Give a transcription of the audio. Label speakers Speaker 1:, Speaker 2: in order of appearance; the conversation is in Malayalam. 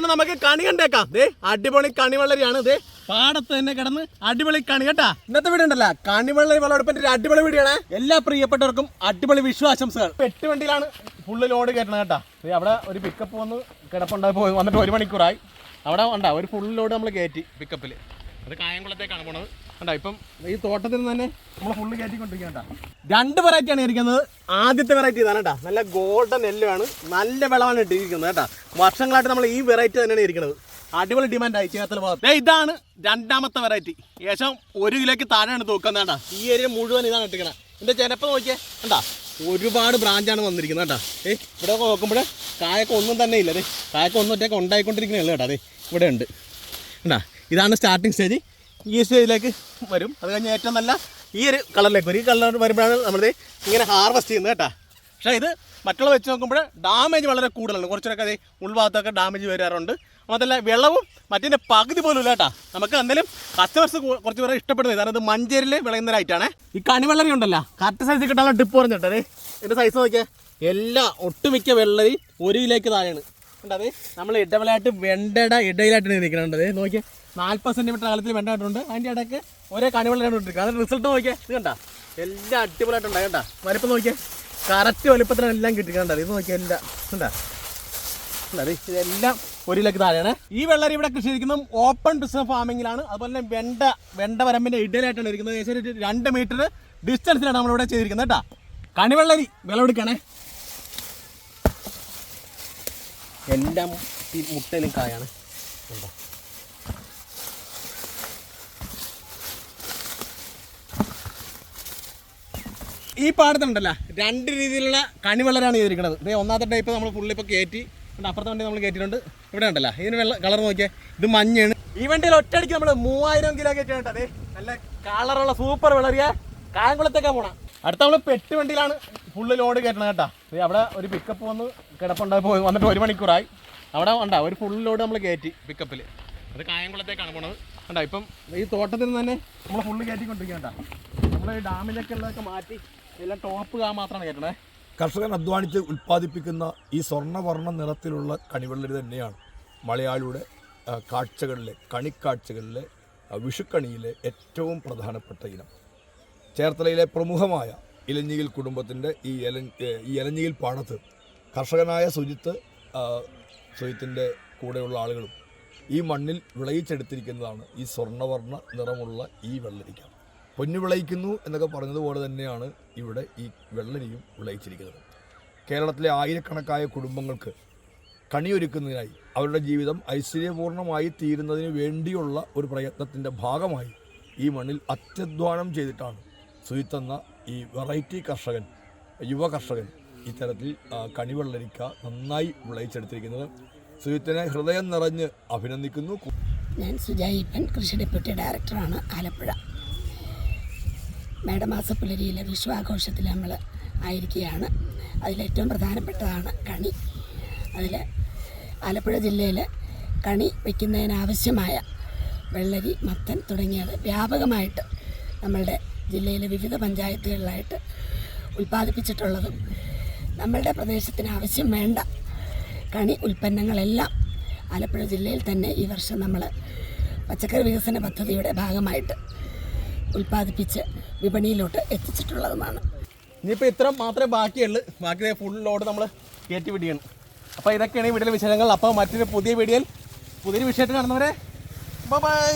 Speaker 1: തന്നെ നമുക്ക് കണി കണ്ടേക്കാം. ദേ അടിപൊളി കണിവെള്ളരിയാണ്. ദേ പാടത്ത് തന്നെ കിടന്ന് അടിപൊളി കണി കേട്ടാ. ഇന്നത്തെ വീഡിയോ കണി കണിവെള്ളരി വിളവെടുപ്പിന്റെ ഒരു അടിപൊളി വീടാണ് എല്ലാ പ്രിയപ്പെട്ടവർക്കും അടിപൊളി വിശ്വാസംസകൾ എട്ട് വണ്ടിയിലാണ് ഫുള്ള് ലോഡ് കയറ്റണം കേട്ടാ അവിടെ ഒരു പിക്കപ്പ് വന്ന് കിടപ്പുണ്ടായി പോയി വന്നിട്ട് ഒരു മണിക്കൂറായി. അവിടെ ഉണ്ടാ ഒരു ഫുൾ ലോഡ് നമ്മൾ കയറ്റി പിക്കപ്പിൽ അത് കായംകുളത്തേക്കാണ് പോണത്. കണ്ടാ ഇപ്പം ഈ തോട്ടത്തിൽ തന്നെ നമ്മൾ ഫുള്ള് കയറ്റിക്കൊണ്ടിരിക്കണ്ട രണ്ട് വെറൈറ്റിയാണ് ഇരിക്കുന്നത്. ആദ്യത്തെ വെറൈറ്റി ഇതാണ് കേട്ടോ നല്ല ഗോൾഡൻ നെല്ലാണ് നല്ല വിളവാണ് ഇട്ടിരിക്കുന്നത് കേട്ടോ വർഷങ്ങളായിട്ട് നമ്മൾ ഈ വെറൈറ്റി തന്നെയാണ് ഇരിക്കുന്നത്. അടിപൊളി ഡിമാൻഡായി ചേർത്തല ഭാഗത്ത്. ഇതാണ് രണ്ടാമത്തെ വെറൈറ്റി ഏകദേശം ഒരു കിലോയ്ക്ക് താഴെയാണ് തൂക്കുന്നത് കേട്ടോ ഈ ഏരിയ മുഴുവൻ ഇതാണ് ഇട്ടിരിക്കുന്നത്. എന്റെ ചിലപ്പോൾ നോക്കിയേ. കണ്ടാ? ഒരുപാട് ബ്രാഞ്ചാണ് വന്നിരിക്കുന്നത് കേട്ടോ ഏ ഇവിടെ നോക്കുമ്പോൾ കായൊക്കെ ഒന്നും തന്നെ ഇല്ല. അതെ കായൊക്കെ ഒന്നും ഒറ്റയൊക്കെ ഉണ്ടായിക്കൊണ്ടിരിക്കുന്നേ ഉള്ളൂ കേട്ടോ അതെ ഇവിടെ ഉണ്ട്. കണ്ടാ? ഇതാണ് സ്റ്റാർട്ടിങ് സ്റ്റേജ് ഈ സ്റ്റേജിലേക്ക് വരും. അത് കഴിഞ്ഞ് ഏറ്റവും നല്ല ഈ ഒരു കളറിലേക്ക് വരും. ഈ കളർ വരുമ്പോഴാണ് നമ്മളിത് ഇങ്ങനെ ഹാർവെസ്റ്റ് ചെയ്യുന്നത് കേട്ടോ. പക്ഷേ ഇത് മറ്റുള്ള വെച്ച് നോക്കുമ്പോൾ ഡാമേജ് വളരെ കൂടുതലാണ്. കുറച്ചൊക്കെ അതേ ഉൾഭാഗത്തൊക്കെ ഡാമേജ് വരാറുണ്ട്. മാത്രമല്ല വെള്ളവും മറ്റേ പകുതി പോലും ഇല്ല കേട്ടോ. നമുക്ക് എന്തായാലും കസ്റ്റമേഴ്സ് കുറച്ച് പേരെ ഇഷ്ടപ്പെടുന്നത് കാരണം ഇത് മഞ്ചേരിയിൽ വിളയുന്നതായിട്ടാണ്. ഈ കണിവെള്ളരി ഉണ്ടല്ലോ. കറക്റ്റ് സൈസിൽ കിട്ടാനുള്ള ടിപ്പ് പറഞ്ഞിട്ടേ എന്റെ സൈസ് നോക്കിയാൽ എല്ലാ ഒട്ടുമിക്ക വെള്ളരി ഒരു കിലോയ്ക്ക് താഴെയാണ്. കണ്ടത്? നമ്മൾ ഇടവലായിട്ട് വെണ്ടയുടെ ഇടയിലായിട്ടാണ് നിൽക്കുന്നുണ്ട് നോക്കിയേ നാൽപ്പത് സെന്റിമീറ്റർ അകലത്തിൽ വെണ്ട അതിന്റെ ഇടയ്ക്ക് ഒരേ കണിവെള്ളം ഇട്ടിരിക്കുക അതിന്റെ റിസൾട്ട് നോക്കിയാൽ ഇത് കണ്ട? എല്ലാം അടിപൊളിയായിട്ടുണ്ട് കണ്ട? വലിപ്പം നോക്കിയാൽ കറക്റ്റ് വലിപ്പത്തിലാണ് എല്ലാം കിട്ടിക്കണ്ടത് ഇത് നോക്കിയാൽ എല്ലാം കണ്ടാ? ഇതെല്ലാം ഒരു ലക്ക് താഴെയാണ്. ഈ വെള്ളരി ഇവിടെ കൃഷി ഇരിക്കുന്നത് ഓപ്പൺ ബിസിനസ് ഫാമിങ്ങിലാണ് അതുപോലെ തന്നെ വെണ്ട വെണ്ട വരമ്പിന്റെ ഇടയിലായിട്ടാണ് ഇരിക്കുന്നത്. ഏകദേശം രണ്ട് മീറ്റർ ഡിസ്റ്റൻസിലാണ് നമ്മളിവിടെ ചെയ്തിരിക്കുന്നത് കേട്ടോ? കണിവെള്ളരി വിളവെടുക്കണേ എല്ലാം ഈ മുട്ടയിലും കായാണ്. കണ്ടോ? ഈ പാടത്തുണ്ടല്ലോ രണ്ട് രീതിയിലുള്ള കണിവെള്ളരാണ് ചെയ്തിരിക്കുന്നത്. ഇതേ ഒന്നാമത്തെ ടൈപ്പ് നമ്മൾ ഫുള്ളി ഇപ്പോൾ കയറ്റി ഉണ്ട് അപ്പുറത്തെ വണ്ടി നമ്മൾ കയറ്റിയിട്ടുണ്ട് ഇവിടെ ഉണ്ടല്ലോ ഇതിന് വെള്ള കളർ നോക്കിയാൽ ഇത് മഞ്ഞാണ് ഈ വണ്ടിയിൽ ഒറ്റയടിക്ക് നമ്മൾ മൂവായിരം കിലോ കയറ്റിയിട്ടുണ്ട് അതെ നല്ല കളറുള്ള സൂപ്പർ വിളറിയ കായംകുളത്തേക്കാണ് പോണം. അടുത്ത നമ്മൾ പെട്ട് വണ്ടിയിലാണ് ഫുള്ള് ലോഡ് കയറ്റണം കേട്ടോ. അവിടെ ഒരു പിക്കപ്പ് വന്ന് കിടപ്പുണ്ടായി പോയി വന്നിട്ട് ഒരു മണിക്കൂറായി. അവിടെ ഉണ്ടാ ഒരു ഫുൾ ലോഡ് നമ്മൾ കയറ്റി പിക്കപ്പിൽ അത് കായംകുളത്തേക്കാണ് പോണത്. കണ്ടോ ഇപ്പം ഈ തോട്ടത്തിൽ നിന്ന് തന്നെ നമ്മൾ ഫുള്ള് കയറ്റിക്കൊണ്ടിരിക്കുക കേട്ടോ. നമ്മൾ ഈ ഡാമിലൊക്കെ ഉള്ളതൊക്കെ മാറ്റി എല്ലാം ടോപ്പ് കാ മാത്രമാണ് കയറ്റണേ
Speaker 2: കർഷകൻ അധ്വാനിച്ച് ഉൽപ്പാദിപ്പിക്കുന്ന ഈ സ്വർണവർണ നിറത്തിലുള്ള കണിവെള്ളരി തന്നെയാണ് മലയാളിയുടെ കാഴ്ചകളിലെ കണിക്കാഴ്ചകളിലെ വിഷുക്കണിയിലെ ഏറ്റവും പ്രധാനപ്പെട്ട ഇനം. ചേർത്തലയിലെ പ്രമുഖമായ ഇലഞ്ഞിയിൽ കുടുംബത്തിന്റെ ഈ എല ഈ ഇലഞ്ഞിയിൽ പാടത്ത് കർഷകനായ സുജിത്ത് സുജിത്തിന്റെ കൂടെയുള്ള ആളുകളും ഈ മണ്ണിൽ വിളയിച്ചെടുത്തിരിക്കുന്നതാണ് ഈ സ്വർണവർണ നിറമുള്ള ഈ വെള്ളരിക്ക. പൊന്നു വിളയിക്കുന്നു എന്നൊക്കെ പറഞ്ഞതുപോലെ തന്നെയാണ് ഇവിടെ ഈ വെള്ളരിയും വിളയിച്ചിരിക്കുന്നത്. കേരളത്തിലെ ആയിരക്കണക്കായ കുടുംബങ്ങൾക്ക് കണിയൊരുക്കുന്നതിനായി അവരുടെ ജീവിതം ഐശ്വര്യപൂർണമായി തീരുന്നതിന് വേണ്ടിയുള്ള ഒരു പ്രയത്നത്തിന്റെ ഭാഗമായി ഈ മണ്ണിൽ അത്യധ്വാനം ചെയ്തിട്ടാണ് സുയിത്തെന്ന ഈ വെറൈറ്റി കർഷകൻ യുവ കർഷകൻ ഇത്തരത്തിൽ കണിവെള്ളരിക്ക നന്നായി വിളയിച്ചെടുത്തിരിക്കുന്നത്. സുജിത്തിനെ ഹൃദയം നിറഞ്ഞ് അഭിനന്ദിക്കുന്നു.
Speaker 3: ഞാൻ സുജായിപ്പൻ കൃഷി ഡെപ്യൂട്ടി ഡയറക്ടറാണ് ആലപ്പുഴ. മേടമാസ പുലരിയിലെ വിശ്വാഘോഷത്തിൽ നമ്മൾ ആയിരിക്കുകയാണ്. അതിലേറ്റവും പ്രധാനപ്പെട്ടതാണ് കണി. അതിൽ ആലപ്പുഴ ജില്ലയിൽ കണി വയ്ക്കുന്നതിനാവശ്യമായ വെള്ളരി മത്തൻ തുടങ്ങിയത് വ്യാപകമായിട്ട് നമ്മളുടെ ജില്ലയിലെ വിവിധ പഞ്ചായത്തുകളിലായിട്ട് ഉൽപ്പാദിപ്പിച്ചിട്ടുള്ളതും നമ്മളുടെ പ്രദേശത്തിന് ആവശ്യം വേണ്ട കണി ഉൽപ്പന്നങ്ങളെല്ലാം ആലപ്പുഴ ജില്ലയിൽ തന്നെ ഈ വർഷം നമ്മൾ പച്ചക്കറി വികസന പദ്ധതിയുടെ ഭാഗമായിട്ട് ഉൽപ്പാദിപ്പിച്ച് വിപണിയിലോട്ട് എത്തിച്ചിട്ടുള്ളതുമാണ്.
Speaker 1: ഇനിയിപ്പോൾ ഇത്ര മാത്രമേ ബാക്കിയുള്ളൂ. ബാക്കി ഫുൾ ലോഡ് നമ്മൾ കയറ്റി വിടിയാണ് അപ്പോൾ ഇതൊക്കെയാണ് ഈ വീഡിയോയിലെ വിശേഷങ്ങൾ. അപ്പോൾ മറ്റൊരു പുതിയ വീഡിയോയിൽ പുതിയൊരു വിഷയത്തിൽ നടന്നവരെ ബൈ